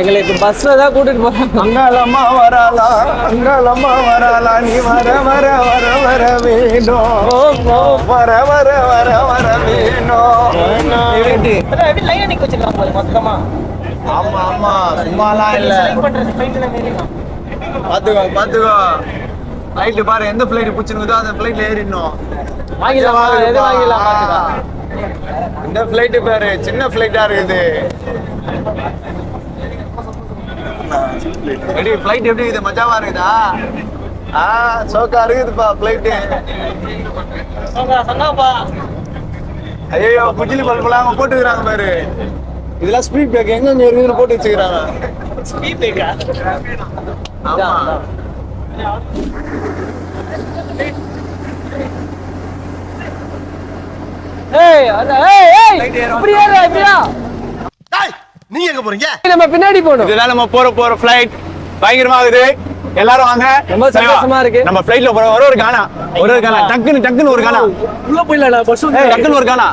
எங்களை இப்ப பஸ்ல தான் கூட்டிட்டு போறாங்க. அங்காளம்மா வராளா அங்காளம்மா வராளா நீ வர வர வர வர வேணும் வர வர வர வர வேணும் மொத்தமா. ஆமா ஆமா சும்மாலாம் இல்ல. பாத்துக்கோ பாத்துக்கோ. ஃப்ளைட் பாரு எந்த ஃப்ளைட் பிடிச்சிருக்குதோ அந்த ஃப்ளைட்ல ஏறிடணும். வாங்கிடலாம் எது வாங்கிடலாம் பாத்துக்கலாம். இந்த ஃப்ளைட் பாரு சின்ன ஃப்ளைட்டா இருக்குது. எப்படி ஃப்ளைட் எப்படி இருக்குது? மஜாவா இருக்குதா? ஆ சோக்கா இருக்குதுப்பா ஃப்ளைட்டு ஐயோ குஜிலி பல்பெல்லாம் அவங்க போட்டுக்கிறாங்க பாரு. இதெல்லாம் ஸ்பீட் பிரேக் எங்க எங்க இருக்குதுன்னு போட்டு வச்சுக்கிறாங்க. ஸ்பீட் பிரேக்கா ஆமா. ஏய் அத ஏய் ஏய் இப்படி ஏறு இப்படியா? நீ எங்க போறீங்க? நம்ம பின்னாடி போணும் இதுதான் நம்ம போற போற ஃப்ளைட் பயங்கரமா எல்லாரும் வாங்க. ரொம்ப சந்தோஷமா இருக்கு. நம்ம ஃப்ளைட்ல போற ஒரு ஒரு கானா ஒரு ஒரு கானா டக்குன்னு டக்குன்னு ஒரு கானா உள்ள போயிடலாம் பஸ் டக்குன்னு ஒரு கானா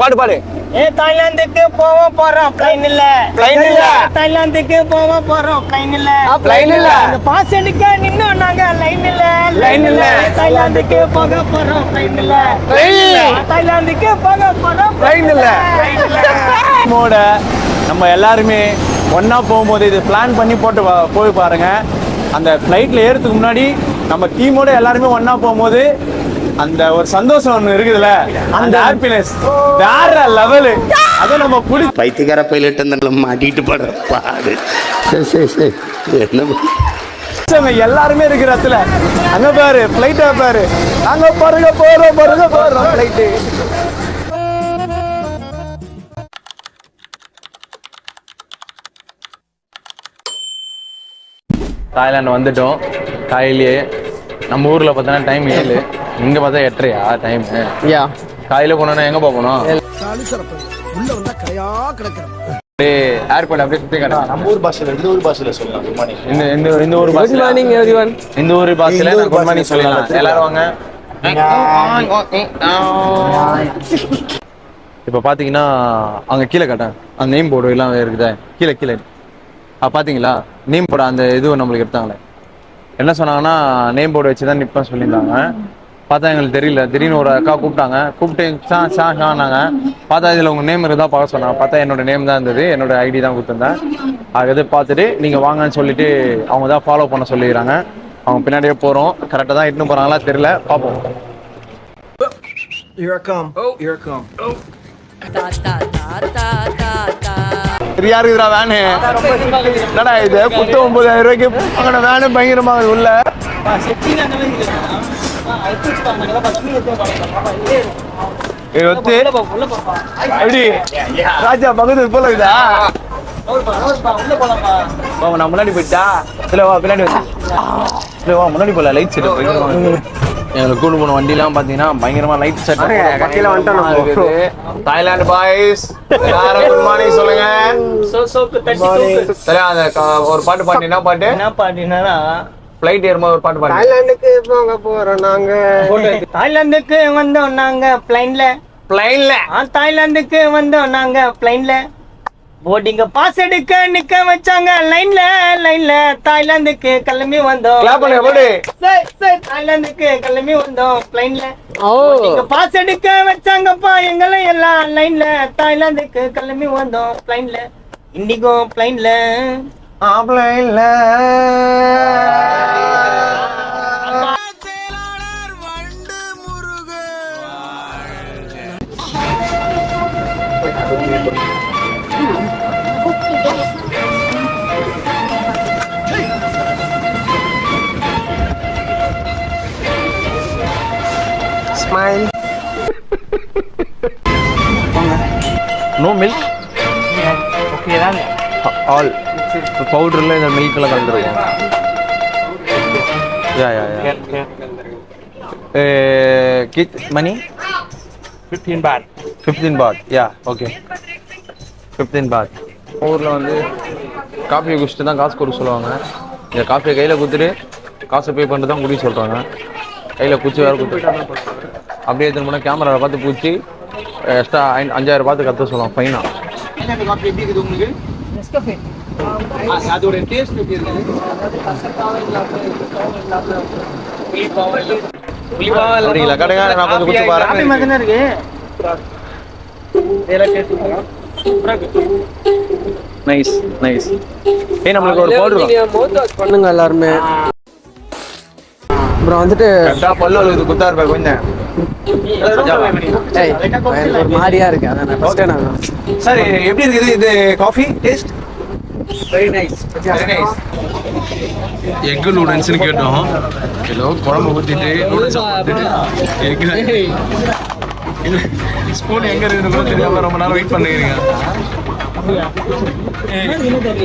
பாடு பாடு. ஏ தாய்லாந்துக்கு போக போறோம். பிளைன் இல்ல. Plane இல்ல. தாய்லாந்துக்கு போக போறோம். பிளைன் இல்ல. பிளைன் இல்ல. அந்த பாஸ் எடுக்க நின்னோம் நாங்க. லைன் இல்ல. Line இல்ல. தாய்லாந்துக்கு போக போறோம் பிளைன் இல்ல. Plane இல்ல. தாய்லாந்துக்கு போக போறோம் ட்ரெயின் இல்ல. மோட நம்ம எல்லாருமே ஒண்ணா போகும்போது இது பிளான் பண்ணி போட்டு போய் பாருங்க. அந்த ஃப்ளைட்ல ஏறதுக்கு முன்னாடி நம்ம டீமோட எல்லாருமே ஒண்ணா போகும்போது அந்த ஒரு சந்தோஷம் ஒண்ணு இருக்குதுல்ல? அந்த ஹாப்பினஸ் வேற லெவலு அதை நம்ம பிடி பைத்தியக்கார பைலட் அந்த மாட்டிட்டு படுற பாடு. சரி சரி சரி. என்ன எல்லாருமே இருக்கிற இடத்துல. அங்க பாரு பிளைட்ட பாரு. நாங்க பருக போறோம் பருக போறோம் பிளைட்டு தாய்லாந்து வந்துட்டோம். காலையிலேயே நம்ம ஊர்ல பார்த்தோன்னா டைம் ஏழு. இங்க பார்த்தா எட்டரையா? டைம் யா காலையில போனோம்னா எங்க போகணும் உள்ள வந்தா கரையா கிடக்குறேன் அப்படியே ஏர்போர்ட் அப்படியே சுத்தி காட்டுங்க. நம்ம ஊர் பாஷையில இந்த ஊர் பாஷையில சொல்லலாம். குட் மார்னிங் இந்த இந்த இந்த ஊர் குட் பாஸ்ல மார்னிங் எவ்ரிவன் இந்த ஊர் பாஸ்ல இந்த ஊர் குட் மார்னிங் பாஷையில சொல்லலாம். எல்லாரும் வாங்க. இப்போ பார்த்தீங்கன்னா அங்கே கீழே காட்டேன் அந்த நேம் போர்டு எல்லாம் இருக்குதா. கீழே கீழே. ஆ பார்த்தீங்களா நேம் போர்டு அந்த இது நம்மளுக்கு எடுத்தாங்களே. என்ன சொன்னாங்கன்னா நேம் போர்டு வச்சு தான் நிற்பேன் சொல்லியிருந்தாங்க. பார்த்தா எங்களுக்கு தெரியல. திடீர்னு ஒரு அக்கா கூப்பிட்டாங்க. கூப்பிட்டு சா சா ஷானாங்க பார்த்தா இதில் உங்கள் நேம் இருந்தால் பார்க்க சொன்னாங்க. பார்த்தா என்னோட நேம் தான் இருந்தது. என்னோட ஐடி தான் கொடுத்துருந்தேன். அது பார்த்துட்டு நீங்கள் வாங்கன்னு சொல்லிட்டு அவங்க தான் ஃபாலோ பண்ண சொல்லிடுறாங்க அவங்க பின்னாடியே போகிறோம் கரெக்டாக தான் இட்டுன்னு போகிறாங்களா தெரியல. பார்ப்போம். Here I come. Oh, here I come. சரியா இருக்குதுடா வேனு என்னடா இது? புத்த ஒன்பதாயிரம் ரூபாய்க்கு வாங்கின வேனு பயங்கரமா இருக்குது உள்ள. இருபத்தி எப்படி ராஜா பகதூர் போல இருக்குதா வா, நான் முன்னாடி போயிட்டா இல்ல வா பின்னாடி இல்ல வா முன்னாடி போல லைட் செட் எங்களுக்கு கூண்டு போன வண்டிலாம் பாத்தீங்கன்னா பயங்கரமா லைட் செட் கட்டில வந்துட்டோம் தாய்லாந்து பாய்ஸ் எல்லாரும் குட் மார்னிங் சொல்லுங்க. சரி அந்த ஒரு பாட்டு பாட்டு என்ன பாட்டு என்ன பாட்டினா ஃபிளைட் ஏறும்போது ஒரு பாட்டு பாட்டு தாய்லாந்துக்கு போக போறோம் நாங்க. தாய்லாந்துக்கு வந்தோம் நாங்க பிளைன்ல பிளைன்ல தாய்லாந்துக்கு வந்தோம் நாங்க பிளைன்ல போர்டிங்க பாஸ் எடுக்க நிக்க வச்சாங்க. லைன்ல லைன்ல தாய்லாந்துக்கு கிளம்பி வந்தோம். போடு. தாய்லாந்துக்கு கிளம்பி வந்தோம் பிளைன்ல நீங்க பாஸ் எடுக்க வச்சாங்கப்பா. எங்களை எல்லாம் லைன்ல தாய்லாந்துக்கு கிளம்பி வந்தோம் பிளைன்ல இண்டிகோ பிளைன்ல பிளைன்ல ஸ்மைல் நோ மில்க் ஓகே தான் ஆல் பவுடர்ல இந்த மில்க்ல கலந்துருக்கும் யா யா யா கிட் மணி fifteen baht fifteen baht yeah okay fifteen baht ஊரில் வந்து காஃபி குடிச்சிட்டு தான் காசு கொடுக்க சொல்லுவாங்க. இந்த காஃபியை கையில் கொடுத்துட்டு காசை பே பண்ணிட்டு தான் குடிக்க சொல்கிறாங்க கையில் குச்சி வேறு கொடுத்து அப்படியே எடுத்துன்னு போனால் கேமராவில் பார்த்து பூச்சி எக்ஸ்ட்ரா அஞ்சாயிரம் பார்த்து கற்று சொல்லலாம் ஃபைனா அந்த காஃபி எப்படி இருக்குது உங்களுக்கு? நெஸ்கஃபே அதோட டேஸ்ட் எப்படி இருக்குது? அப்படிங்களா கடைங்க நான் கொஞ்சம் குடிச்சு பாருங்க. இருக்கு. நைஸ் நைஸ் ஏய் நம்மளுக்கு ஒரு பவுடர் மவுத் வாஷ் பண்ணுங்க எல்லாருமே. அப்புறம் வந்துட்டு பல்லு அழுகுது குத்தா இருப்பா கொஞ்சம். ஒரு மாதிரியா இருக்கு அதான் நான் ஃபர்ஸ்ட் நான் சார் எப்படி இருக்குது இது coffee taste very nice egg நூடுல்ஸ்னு கேட்டோம். ஏதோ குழம்பு ஊற்றிட்டு நூடுல்ஸ் ஸ்பூன் எங்க இருக்குன்னு கூட தெரியாம ரொம்ப நேரம் வெயிட் பண்ணுறீங்க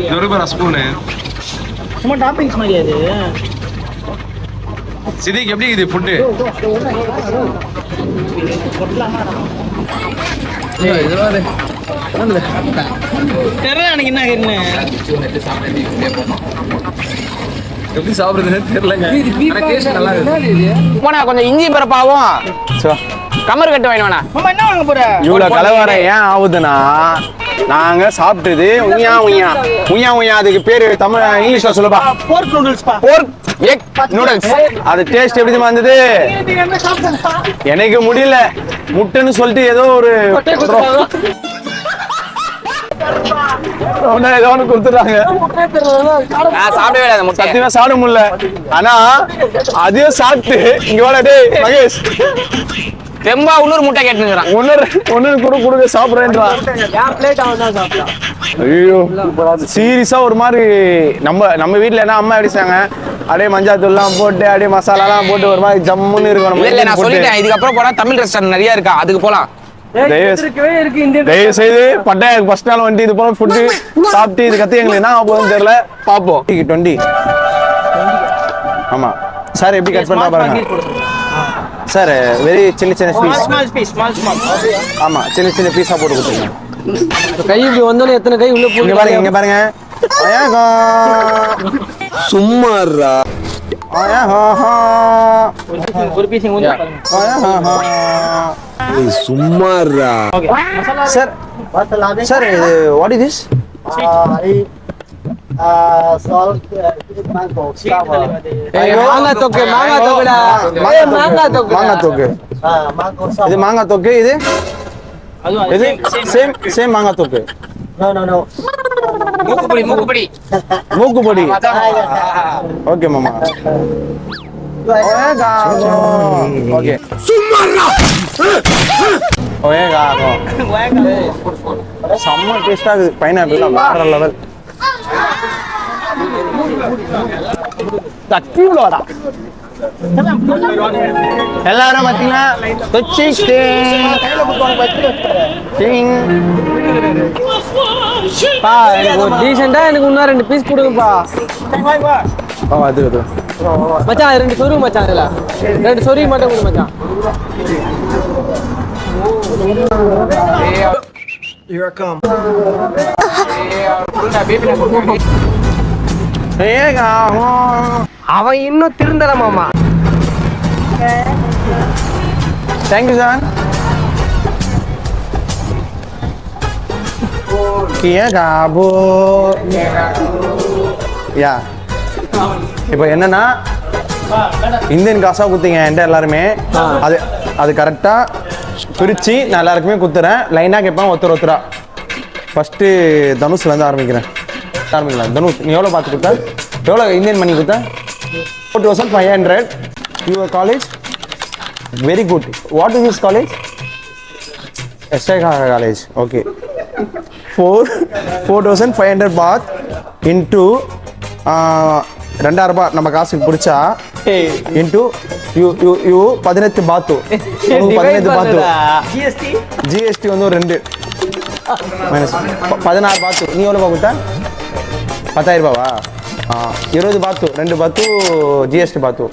இது ஒரு ஸ்பூனு சும்மா டாப்பிங்ஸ் மாதிரி அது சிதிக் எப்படி இது ஃபுட்டு எப்படி சாப்பிடுறதுன்னு தெரியலங்க. டேஸ்ட் நல்லா இருக்கு போனா கொஞ்சம் இஞ்சி பரப்பாவும் கமர் கட்டு வாங்கினா என்ன வாங்க போற? இவ்வளவு கலவரம் ஏன் ஆகுதுன்னா நாங்க சாப்பிட்டது. உய்யா உய்யா. உய்யா உய்யா அதுக்கு பேரு தமிழ் இங்கிலீஷ்ல சொல்லுப்பா. போர்க் நூடுல்ஸ் போர்க் எக் நூடுல்ஸ் அது டேஸ்ட் எப்படி சாப்பிட்டா எனக்கு முடியல. முட்டைன்னு சொல்லிட்டு ஏதோ ஒரு ஏதோ ஒண்ணு கொடுத்துட்டாங்க. சத்தியமா சாப்பிட முடியல. ஆனா அதையும் சாப்பிட்டு இங்க வாடா டேய் மகேஷ். தெம்பா உள்ளூர் முட்டை கேட்டுங்கிறான் ஒன்னு ஒன்னு குடு குடுக்க சாப்பிடுறேன்றான் ஐயோ சீரியஸா ஒரு மாதிரி நம்ம நம்ம வீட்ல என்ன அம்மா செய்வாங்க அப்படியே மஞ்சள் தூள்லாம் போட்டு அப்படியே மசாலாலாம் போட்டு ஒரு மாதிரி ஜம்முன்னு இருக்கும் நம்ம இல்ல நான். சொல்லிட்டேன். இதுக்கப்புறம் போனா தமிழ் ரெஸ்டாரண்ட் நிறைய இருக்கா? அதுக்கு போலாம். தயவு செய்து பட்டாய ஃபர்ஸ்ட் நாள் வந்துட்டு இது போல ஃபுட்டு சாப்பிட்டு இது கத்தி எங்களுக்கு என்ன போகுதுன்னு தெரியல. பாப்போம். டுவெண்ட்டி ஆமா. சார் எப்படி கட் பண்ணா பாருங்க. சார் வெரி சின்ன சின்ன piece small piece small small ஆமா சின்ன சின்ன பீஸா போட்டு கொடுத்துருங்க. கை இப்படி வந்தோடனே எத்தனை கை உள்ள இங்க பாருங்க இங்க பாருங்க. அழகா. ஒரு பீஸ் இங்க கொஞ்சம். சும்மாறா சார் சார் இது வாட் இஸ் திஸ் இது மாங்காய் தொக்கு இது இது சேம் சேம் மாங்காய் தொக்கு மூக்குப்படி மூக்குப்படி மூக்கு பொடி ஓகே மாமா ஓகே ஓகே செம்ம டேஸ்டா இருக்குது பைனாப்பிள் வேற லெவல் எல்லாரும் கொச்சி பா எனக்கு ஒரு எனக்கு இன்னும் ரெண்டு பீஸ் கொடுங்கப்பா. அது அது மச்சான் ரெண்டு சொருகு மச்சான் இதுல. ரெண்டு சொருகு மட்டும் கொடு மச்சான். Here I come. அவன் இன்னும் திருந்தல மாமா. தேங்க்யூ சார் கியா காபோ யா. இப்போ என்னன்னா இந்தியன் காசா குத்திங்க என்கிட்ட எல்லாருமே. அது அது கரெக்டாக பிரித்து நான் எல்லாருக்குமே குத்துறேன். லைனாக கேட்பேன் ஒருத்தர் ஒருத்தரா. ஃபஸ்ட்டு தனுஷ்லேருந்து ஆரம்பிக்கிறேன். ஆரம்பிக்கலாம் தனுஷ் நீ எவ்வளோ பார்த்து கொடுத்த? எவ்வளோ இந்தியன் மணி கொடுத்த? Four thousand five hundred your college very good what is this college SI college okay four four thousand five hundred baht into ரெண்டாயிரம் ரூபாய் நம்ம காசுக்கு பிடிச்சா இன்ட்டு யூ யூ யூ பதினெட்டு பாத்து பதினெட்டு பாத்து ஜிஎஸ்டி ஜிஎஸ்டி வந்து ஒரு ரெண்டு. மைனஸ் பதினாறு பாத்து நீ எவ்வளோ கொடுத்த? பத்தாயிரம் ரூபாவா ஆ இருபது பாத்து ரெண்டு பாத்து ஜிஎஸ்டி பாத்து.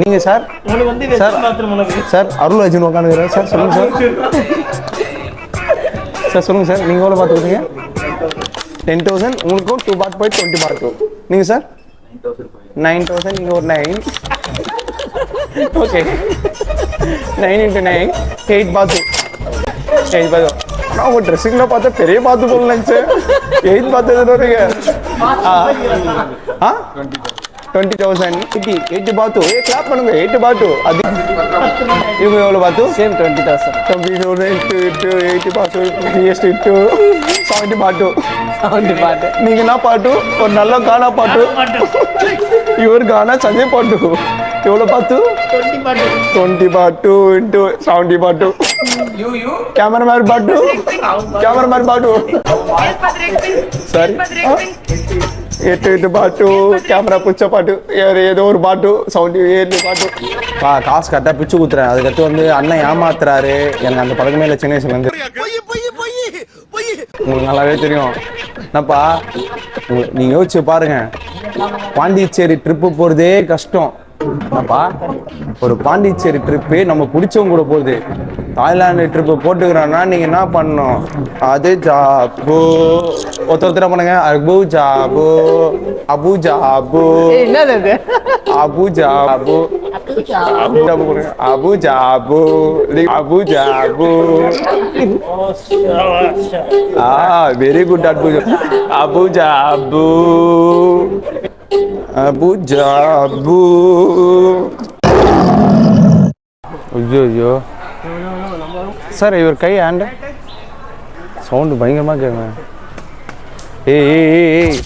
நீங்கள் சார்? சார் சார் அருள் வச்சுன்னு உட்காந்துக்கிறேன் சார் சொல்லுங்க சார். சார் சொல்லுங்க சார் நீங்கள் எவ்வளோ பார்த்து கொடுத்தீங்க? டென் தௌசண்ட் உங்களுக்கும் டூ பாத் போய் டுவெண்ட்டி பார்த்து நீங்கள் சார்? நைன் தௌசண்ட் நீங்கள் ஒரு nine okay nine into nine eight baht eight baht நான் உங்க ட்ரெஸ்ஸிங்ல பார்த்தா பெரிய பார்த்து போல நினைச்சேன். எயிட் பார்த்தது வரீங்க ஆ twenty thousand eighty eighty baht a clap பண்ணுங்க எயிட்டி பாத்து அது இவங்க எவ்வளோ baht same twenty thousand twenty thousand into into eighty baht GST into seventy baht sound பாட்டு நீங்க என்ன பாட்டு ஒரு நல்ல கானா பாட்டு இவர் கானா சஞ்சய் பாட்டு எவ்வளோ பார்த்து? Twenty part two into seventy part two cameraman part two cameraman part two sorry எட்டு எட்டு பாட்டு கேமரா பிடிச்ச பாட்டு ஏதோ ஒரு பாட்டு சவுண்டு ஏழு பாட்டு பா காசு கரெக்டாக பிச்சு குத்துறேன் அதுக்கடுத்து வந்து அண்ணன் ஏமாத்துறாரு. எனக்கு அந்த பழக்கமே இல்லை சின்ன வயசுலேருந்து உங்களுக்கு நல்லாவே தெரியும். என்னப்பா? நீங்கள் யோசிச்சு பாருங்க. பாண்டிச்சேரி ட்ரிப்பு போகிறதே கஷ்டம். என்னப்பா ஒரு பாண்டிச்சேரி ட்ரிப்பு நம்ம பிடிச்சவங்க கூட போகுது. தாய்லாந்து ட்ரிப்பு போட்டுக்கிறோன்னா நீங்க என்ன பண்ணணும்? அது ஜாபு. ஒருத்தர் ஒருத்தர பண்ணுங்க. அபு ஜாபு. அபு ஜாபு. அபு ஜாபு. அபு ஜாபு. அபு ஜாபு. அபு ஜாபு. Ah, very good Abu அபு ஜாபு ஐயோ ஐயோ சார் இவர் கை ஹேண்ட் சவுண்டு பயங்கரமாக கேட்குங்க ஏய் ஏய் ஏய்.